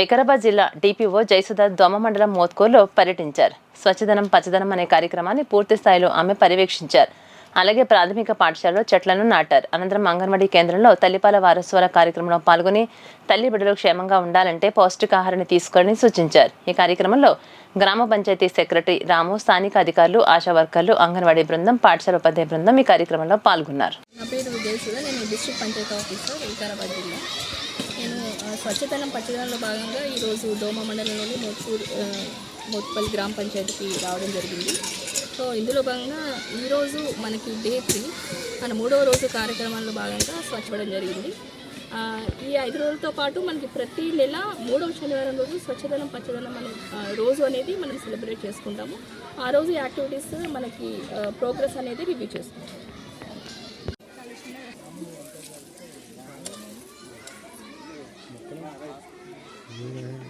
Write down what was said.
వికారాబాద్ జిల్లా డిపిఓ జయసుధ దోమ మండలం మోత్కూర్లో పర్యటించారు. స్వచ్ఛదనం పచ్చదనం అనే కార్యక్రమాన్ని పూర్తి స్థాయిలో ఆమె పర్యవేక్షించారు. అలాగే ప్రాథమిక పాఠశాలలో చెట్లను నాటారు. అనంతరం అంగన్వాడీ కేంద్రంలో తల్లిపాల వారోత్సవాల కార్యక్రమంలో పాల్గొని తల్లి బిడ్డలు క్షేమంగా ఉండాలంటే పౌష్టికాహారాన్ని తీసుకోవాలని సూచించారు. ఈ కార్యక్రమంలో గ్రామ పంచాయతీ సెక్రటరీ రాము స్థానిక అధికారులు ఆశా వర్కర్లు అంగన్వాడీ బృందం పాఠశాల ఉపాధ్యాయ బృందం ఈ కార్యక్రమంలో పాల్గొన్నారు. నా పేరు నేను డిస్ట్రిక్ట్ పంచాయతీ ఆఫీసర్ వికారాబాద్ జిల్లా. స్వచ్ఛతనం పచ్చదనంలో భాగంగా ఈరోజు దోమ మండలంలోని మోత్పూర్ మోత్పల్లి గ్రామ పంచాయతీకి రావడం జరిగింది. సో ఇందులో భాగంగా ఈరోజు మనకి డే త్రీ మన మూడవ రోజు కార్యక్రమాల్లో భాగంగా స్వచ్ఛపడడం జరిగింది. ఈ ఐదు రోజులతో పాటు మనకి ప్రతి నెల మూడవ శనివారం రోజు స్వచ్ఛదనం పచ్చదనం అనే రోజు అనేది మనం సెలబ్రేట్ చేసుకుంటాము. ఆ రోజు యాక్టివిటీస్ మనకి ప్రోగ్రెస్ అనేది రివ్యూ చేసుకుంటాం Yeah.